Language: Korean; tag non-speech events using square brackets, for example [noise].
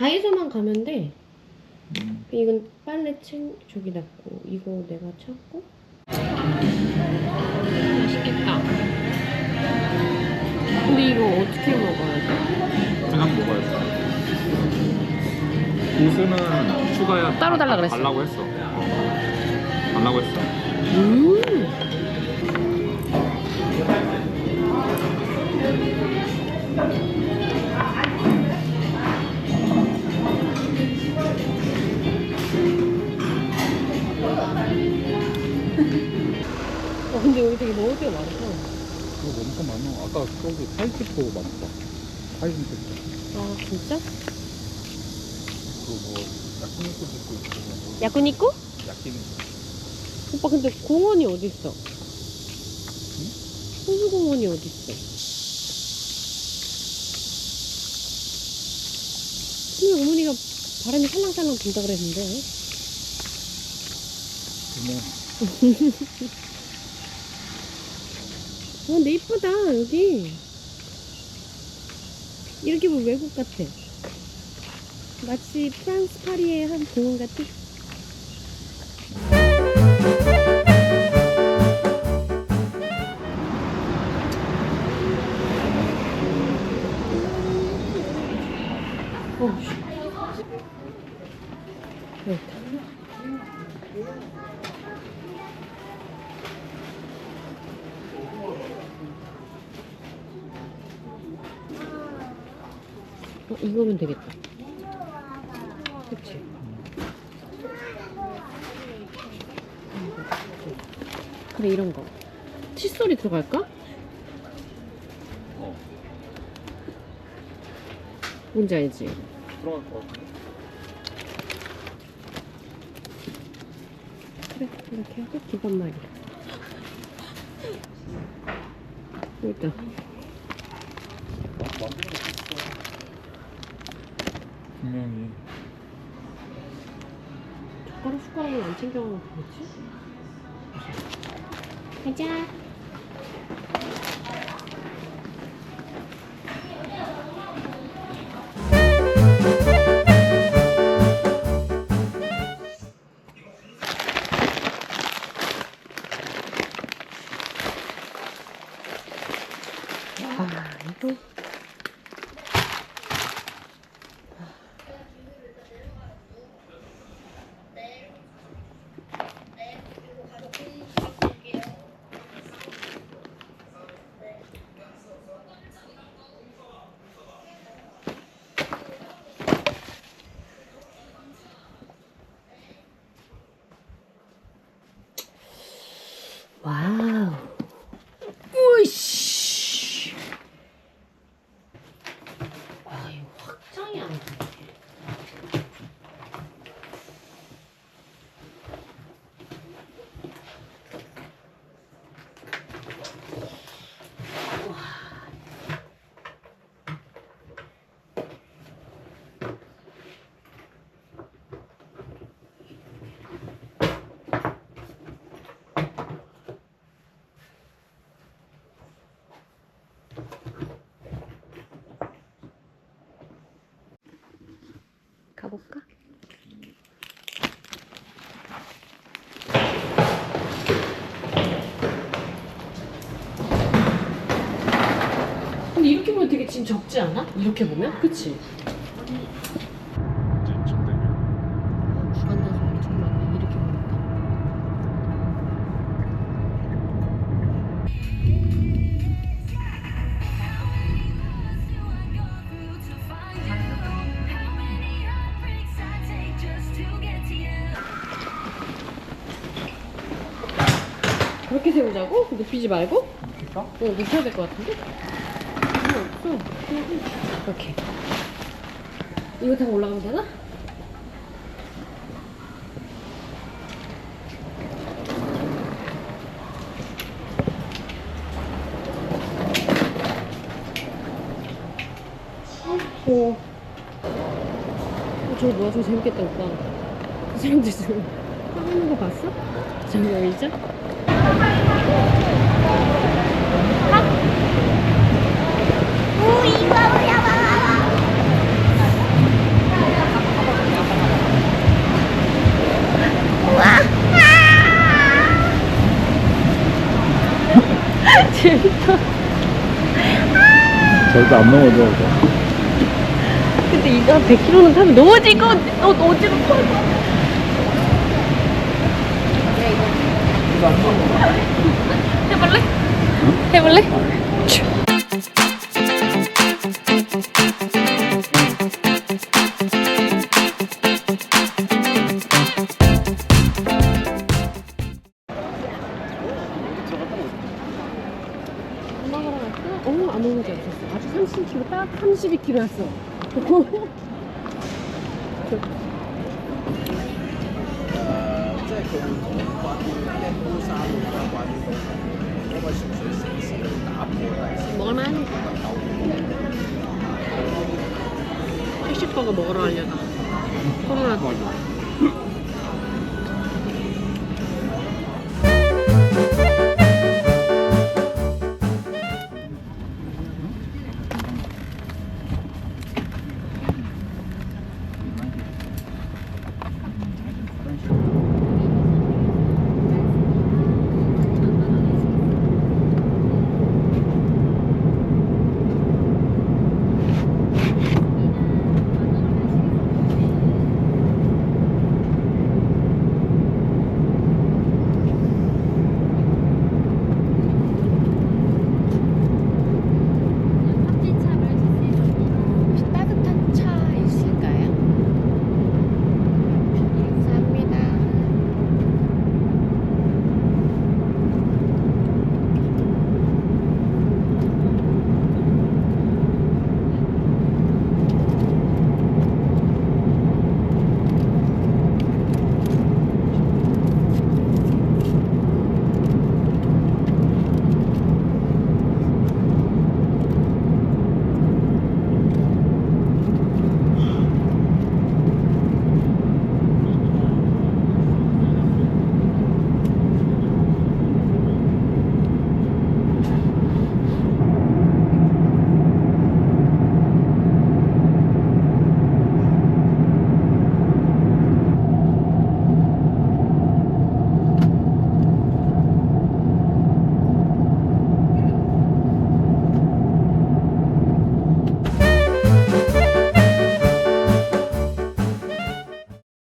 다이소만 가면 돼. 음. 이건 빨래 챙 저기 놨고 이거 내가 찾고. 맛있겠다. 근데 이거 어떻게 먹어야 돼? 그냥 먹어야지. 고수는 추가야 따로 달라 그랬어. 달라고 했어. 어. 달라고 했어. 음. 어, 아. 아까 저기 타이티포 맛있다. 타이티포. 아, 진짜? 그뭐 야끼니쿠 집도 있고. 야쿠니쿠? 야끼니쿠. 오빠 근데 공원이 어디 있어? 호수공원이 어디 있어? 근데 어머니가 바람이 살랑살랑 분다 그랬는데 어 [laughs] 근데 이쁘다 여기. 이렇게 보면 외국 같아. 마치 프랑스 파리의 한 공원 같아. 어, 씨. 여기 있다. 어, 이거면 되겠다. 그치? 그래, 이런 거. 칫솔이 들어갈까? 어 뭔지 알지? 들어갈 것 같은데. 그래, 이렇게 하고 기본 말이야. 일단. 분명히 젓가락 숟가락을 안 챙겨가면 되겠지? 가자. 아, 이거. 와우. 으이씨. 아, 이거 확장이 안 돼. 가볼까? 근데 이렇게 보면 되게 짐 적지 않아? 이렇게 보면? 그치? 자고? 높이지 말고? 그럴까? 어, 높여야 될 것 같은데? 필요 없어. 이렇게. 이거 타고 올라가면 되나? 어. 어, 저거 뭐야? 저거 재밌겠다, 오빠. 그 사람들 지금 하는 거 봤어? 저기 의자? 재밌다. 아! 절대 안 넘어져. 근데 이거 한 100km는 타면 너무 지금 너 어지러 털 해볼래? 해볼래? 어? 어? 어, 안 오는 줄 알았어. 아주 30kg, 딱 32kg였어. 먹을만 80버거 먹으러 가려다 코로나 때